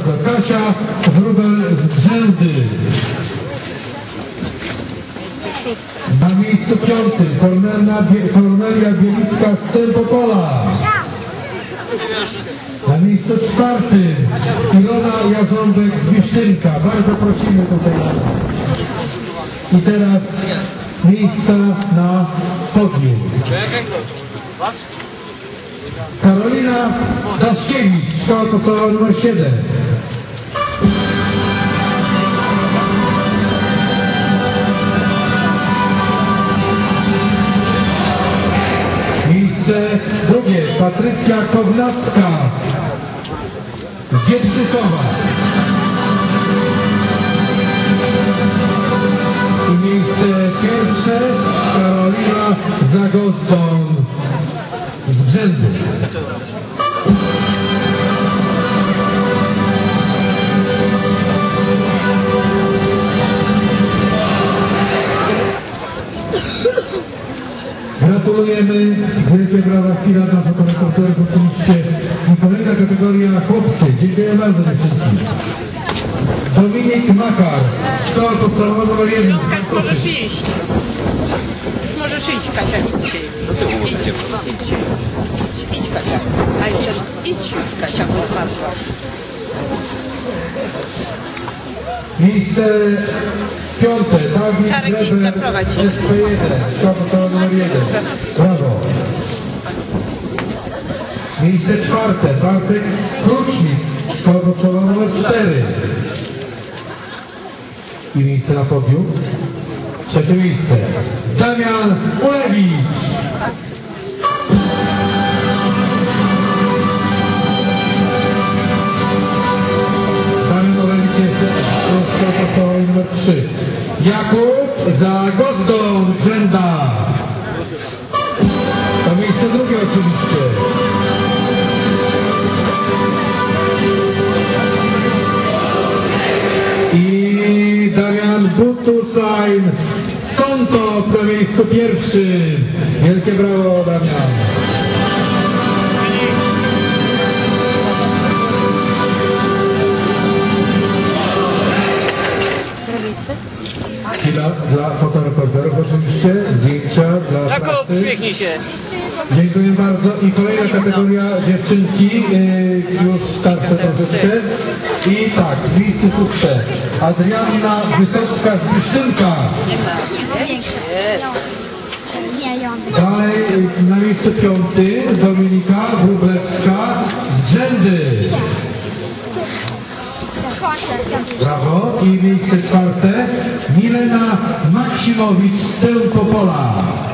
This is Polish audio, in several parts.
Kasia Wróbel z Brzędy. Na miejscu piątym Kornelia, Bie, Kornelia Bielicka z Sępopola. Na miejscu czwartym Ilona Jarząbek z Wisztynka. Bardzo prosimy tutaj. I teraz miejsca na podium. Karolina Daszkiewicz, szkoła podstawowa nr 7. Miejsce drugie Patrycja Kownacka z Wietrzykowa. I miejsce pierwsze Karolina Zagoston z Brzędu. Gratulujemy, wielkie brawa chwila dla fotoreporterów oczywiście. I kolejna kategoria chłopcy. Dziękuję bardzo dziewczynki. Dominik Makar, szkoła podstawowa nr 1. Piątka możesz iść. Już możesz iść, Kasia, idźcie już. Idź już, idźcie już. Idź, idź Kasia. A jeszcze idź już, Kasia, bo zmasłaś. Miejsce piąte, Dawid zaprowadź. SP1, szkoła podstawowa nr 1. Brawo. Miejsce czwarte, Bartek Krucznik, szkoła podstawowa nr 4. I miejsce na podium. Trzecie miejsce, Damian Ulewicz. Damian Ulewicz jest podstawowej nr 3. Jakub Zagosdą Butusajn Sonto na miejscu pierwszym. Wielkie brawo Damian. Chwila dla fotoreporterów oczywiście, zdjęcia dla prasy. uśmiechnij się. Dziękuję bardzo. I kolejna kategoria dziewczynki, y, już starsze troszeczkę. I tak, miejsce szóste. Adrianna Wysocka z Bisztynka. Dalej y, na miejscu piąty Dominika Wróblewska z Drzędy. Brawo. I miejsce czwarte Milena Maksimowicz z Sępopola. I w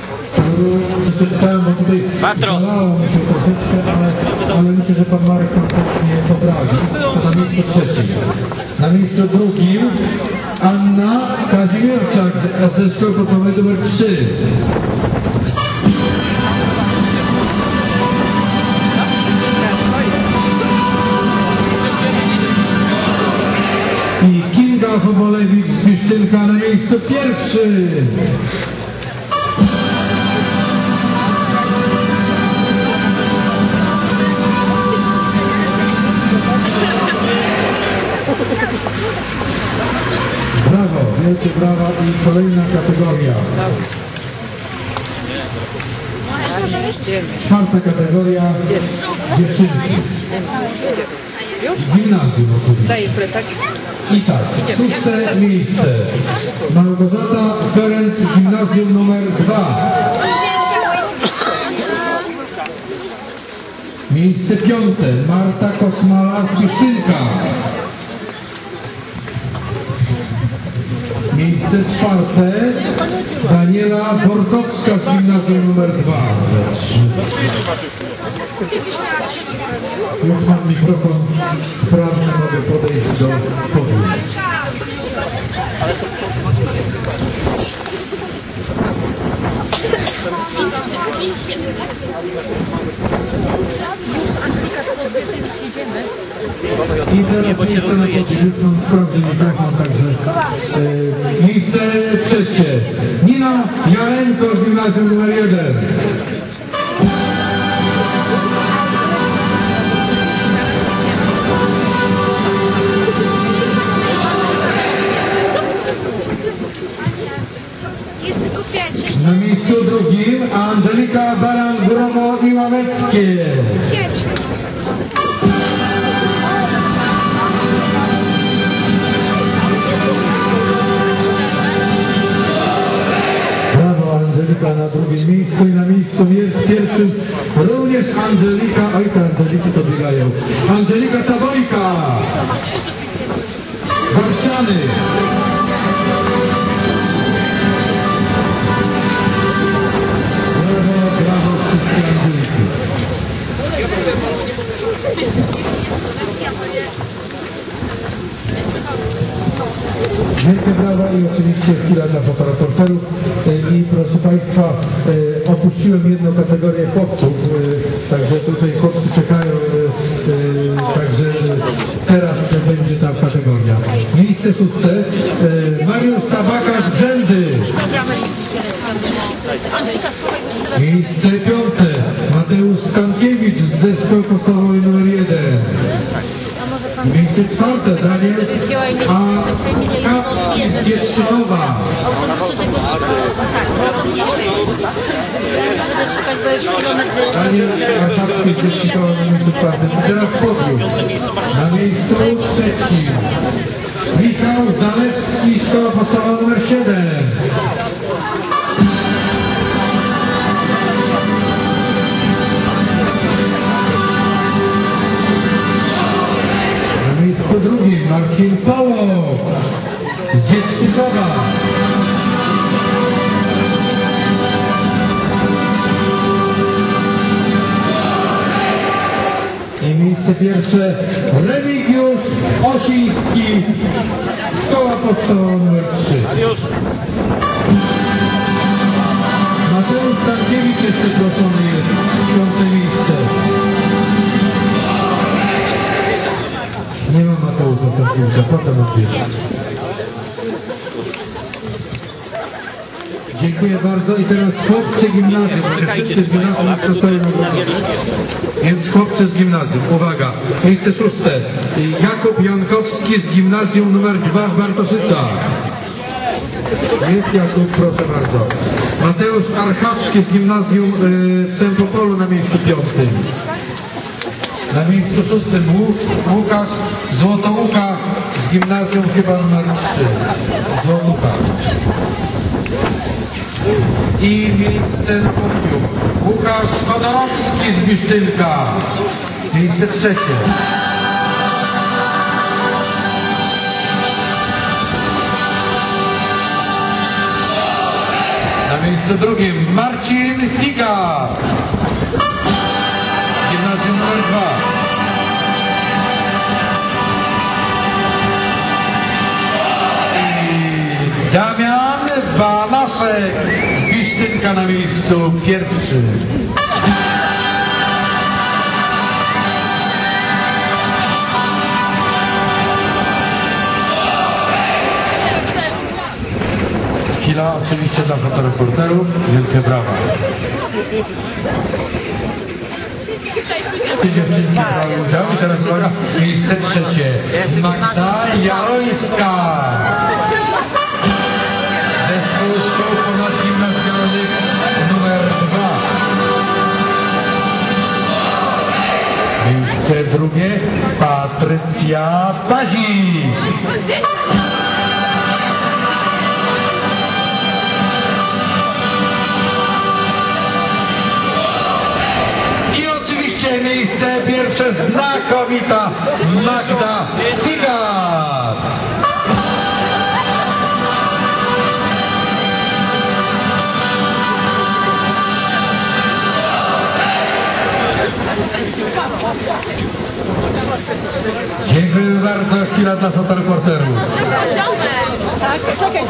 Przeczytałem, tutaj Patros. się troszeczkę, ale, ale liczę, że pan Marek mnie poprawi. To na miejscu trzecim. Na miejscu drugim Anna Kazimierczak z- ze szkoły podstawowej numer 3. I Kinga Fobolewicz z Bisztynka na miejscu pierwszym. Wielkie brawa i kolejna kategoria. Czwarta kategoria dziewczynki. Gimnazjum oczywiście. Plecak. I tak, szóste miejsce. Małgorzata Ferenc, gimnazjum numer 2. Miejsce piąte. Marta Kosmala z czwarte Daniela Borkowska z gimnazjum numer 2. Już mam mikrofon sprawny, mogę podejść do podium. I teraz nie, bo się. Sprawdzę mikrofon, tak, no, także e, Gimnazjum numer jeden. Jest tylko 5, 6, Na miejscu drugim Angelika Baran-Gromo i Łameckie. Warciany. Brawo, brawo wszystkie Angeliki. Wielkie brawa i oczywiście chwila dla fotoreporterów. E, I proszę Państwa, e, opuściłem jedną kategorię chłopców, e, także tutaj chłopcy czekają, e, e, także teraz będzie ta kategoria. Miejsce szóste, e, Mariusz Tabaka z Brzędy. Miejsce piąte, Mateusz Stankiewicz z zespołu podstawowy numer jeden. Miejsce czwarte, Daniel A. że Gieszynowa. Daniel Archacki z Gieszynowa na miejscu czwartym. I teraz podium. Na miejscu trzecim. Podstawowa numer 7. Na miejscu drugim Marcin Połow z Dzietrzykowa. I miejsce pierwsze Remigiusz Osiński, szkoła podstawowa numer 3. Mateusz Stankiewicz jest, piąte miejsce. Nie ma Mateusza Stankiewicza, potem odbierze. Dziękuję bardzo i teraz chłopcy gimnazjum. Wszyscy z gimnazjum zostały nagrodzone. Więc chłopcy z gimnazjum, uwaga, miejsce szóste. Jakub Jankowski z gimnazjum numer 2 w Bartoszycach. Jest Jakub, proszę bardzo. Mateusz Archacki z gimnazjum y, w Sempopolu na miejscu piątym. Na miejscu szóstym Łu- Łukasz Złotouka z gimnazjum chyba numer 3. Złotouka. I miejsce podium. Łukasz Chodorowski z Bisztynka. Miejsce trzecie. Na miejscu drugim Marcin Figa. Damian Banaszek z Bisztynka na miejscu pierwszym. Chwila oczywiście dla fotoreporterów. Wielkie brawa. Trzy dziewczynki brały udział i teraz uwaga, miejsce trzecie. Magda Jarońska. Szkół Ponadgimnazjalnych numer dwa. Miejsce drugie Patrycja oczywiście miejsce pierwsze znakomita Magda Figat. Bardzo. Chwila dla fotoreporterów. Tak, czekaj,